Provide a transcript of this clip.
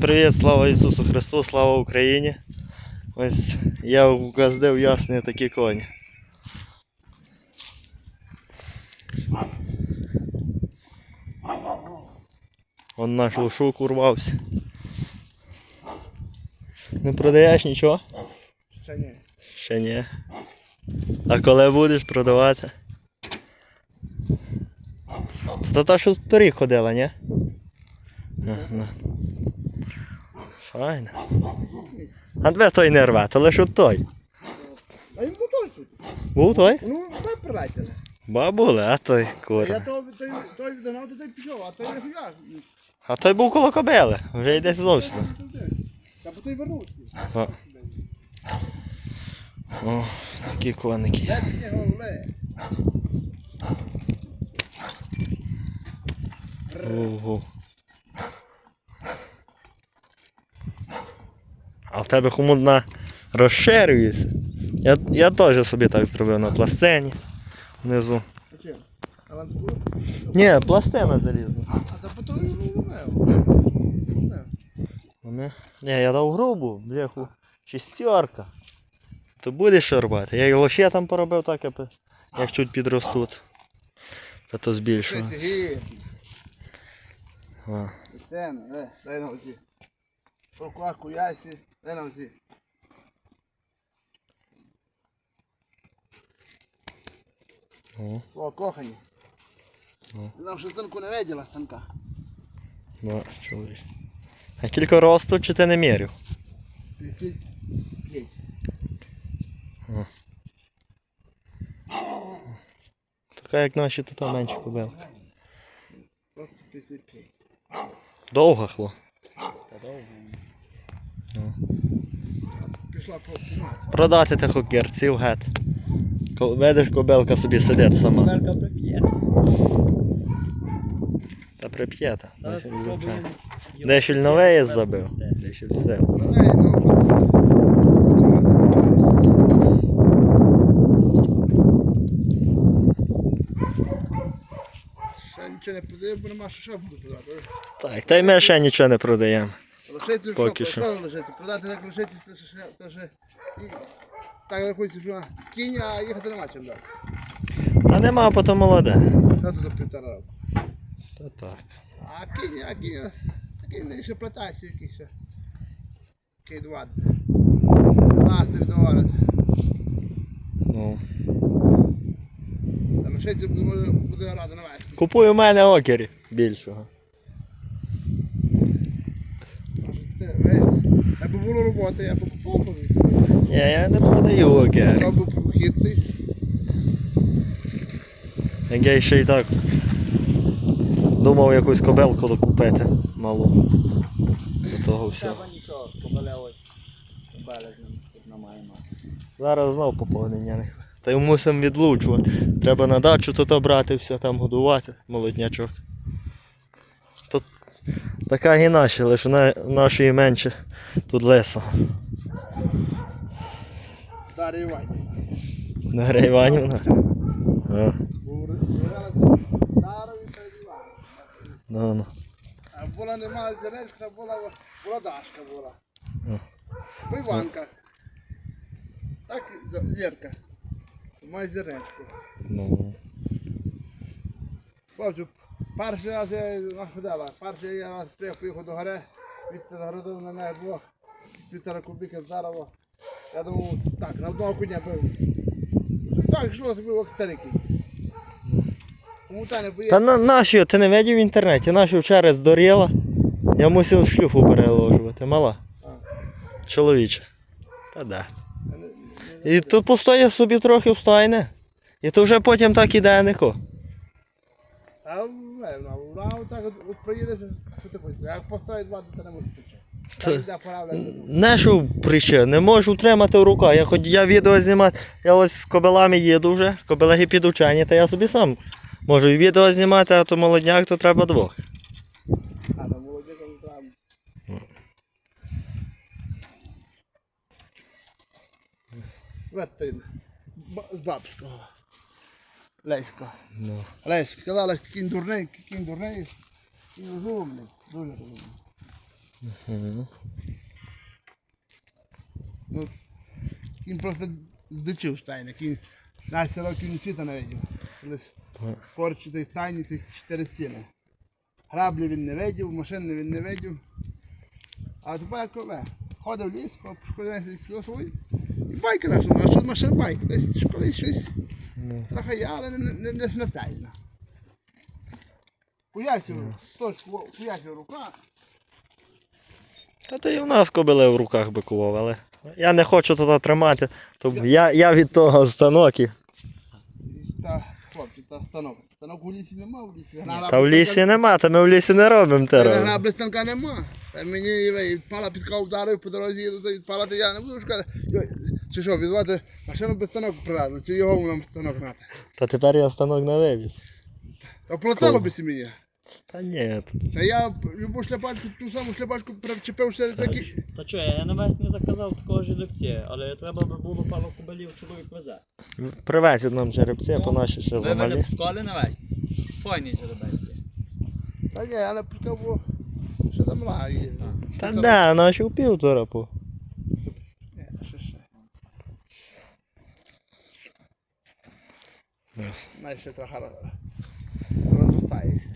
Привіт, слава Ісусу Христу, слава Україні. Ось я угаздив ясні такі коні. Он наш лошук урвався. Не продаєш нічого? Ще ні. Ще ні. А коли будеш продавати? То та, що торік ходила, ні? Ага. Файно. А де той не рве, то лише той. А їм до той тут. Був той? Ну, так прилетіли. Бабуле, а той кура. того, той, той відогнав, то той пішов, а той не хуя. А той був коло кобили, вже йде зовсім. Та по той вернувся. О. О, такі коники. Ого. А в тебе хумудна розширюється. Я, я теж собі так зробив на пластині. Внизу. А чим? Ні, пластина залізна. А та по той головне. Ні, я дав грубу, бляху, шістерка. То буде що рвати. Я його ще там поробив так, як чуть підростуть. То то збільшую. Це гі. О. Стена, де, дай на оці. Прокладку ясі, дай на оці. О. Свого кохані. Ти нам ще станку не виділа, станка. Ну, чоловік. А кілька росту чи ти не. Геть. Така як наші тут. Просто 55. Довга хло. Та довго. Пішла. Продати тих окерців гет. Ко- Видиш, кобилка собі сидить сама. Мерка прип'є. Та прип'єта. Зараз попробуємо. Де ще нове забив? Де ще взяв. Ну. Ще нічого не продаю, бо нема що ще буду продати. Так, та й ми ще нічого не продаємо. Лишиться Поки що, що. що лишиться? Продати як лишиться, то ще, то ще і так рахується, що кінь, а їхати нема чим далі. А нема, потім молоде. Та тут півтора року. Та так. А кінь, а кінь, а кінь ще плетайся якийсь ще. Кей 20. 20 доларів. Ну. Та лишиться буде, буде рада навести. Купуй у мене окері більшого. Аби було роботи, я б купував. Ні, я не продаю окері. Я б прохідний. Як я ще й так думав якусь кобилку докупити малу. До того всього. Треба нічого, побале ось. Побале з ним тут намаємо. Зараз знов поповнення не Та й мусимо відлучувати. Треба на дачу тут брати, все там годувати, молоднячок. Тут така і наші, лише на, нашої менше тут лесо. Дар'я Іванівна. Дар'я Іванівна. А, Дарові ну, ну. А була нема зерничка, була, була Дашка була. Іванка. Так зірка. Має зерничку. ну. Бачу, перший раз я находила, перший я раз приїхав до гори, від загородив на мене двох, півтора кубіка здорово. Я думав, так, на одного коня бив. Так, йшло собі як старикий. Тому та на, наші, ти не видів в інтернеті, наші вчора здоріла. Я мусив шлюху переложувати, мала. А. Чоловіче. Та да. І то постоє собі трохи встайне. І то вже потім так іде нико. А вона, вона так от, от приїдеш, що ти хочеш. Як поставить два, то не. Це- пора, блядь. Не що прище, не можу утримати в руках. Я хоч я відео знімати, я ось з кобилами їду вже, кобилаги підучені, та я собі сам можу і відео знімати, а то молодняк, то треба двох. А на молодякам там. Ветин. З бабського. Лесько. Ну. Лесько, казала, кінь дурний, кінь дурний. Кінь розумний, дуже розумний. Ну, він просто здичив стайник. Він 15 років ні світа не видів. Колись корчі той стайні, той чотири стіни. Граблі він не видів, машини він не видів. А тепер як кове. Ходив в ліс, ліс свій. І байки наша, а що машин байки? Десь колись щось. Ну. Трохи є, не, не, не смертельно. Куясів, рука. Та то і в нас кобили в руках бикував, але я не хочу туди тримати. То я, я від того станок і. Та хлопці, та станок. Станок у лісі нема, в лісі. Та в лісі нема, та ми в лісі не робимо те. робимо. Гра станка нема. Та мені пала піска вдарив по дорозі, їду, то я не буду шукати. Чи що, відвати машину без станок привезли, чи його нам станок гнати. Та тепер я станок не вивіз. Та платило би мені. Та ні. Та я любу шляпачку, ту саму шляпачку причепив ще такі. Та що, я навіть не заказав такого жеребця, але треба би було пару кубелів чоловік везе. Привезять нам жеребці, по наші ще Ви мене замалі. пускали навесть? Файний жеребець. Та ні, я не пускав, бо ще замла є. Та де, наші в півтора по. Ні, ще ще. Най ще трохи роз- розростається.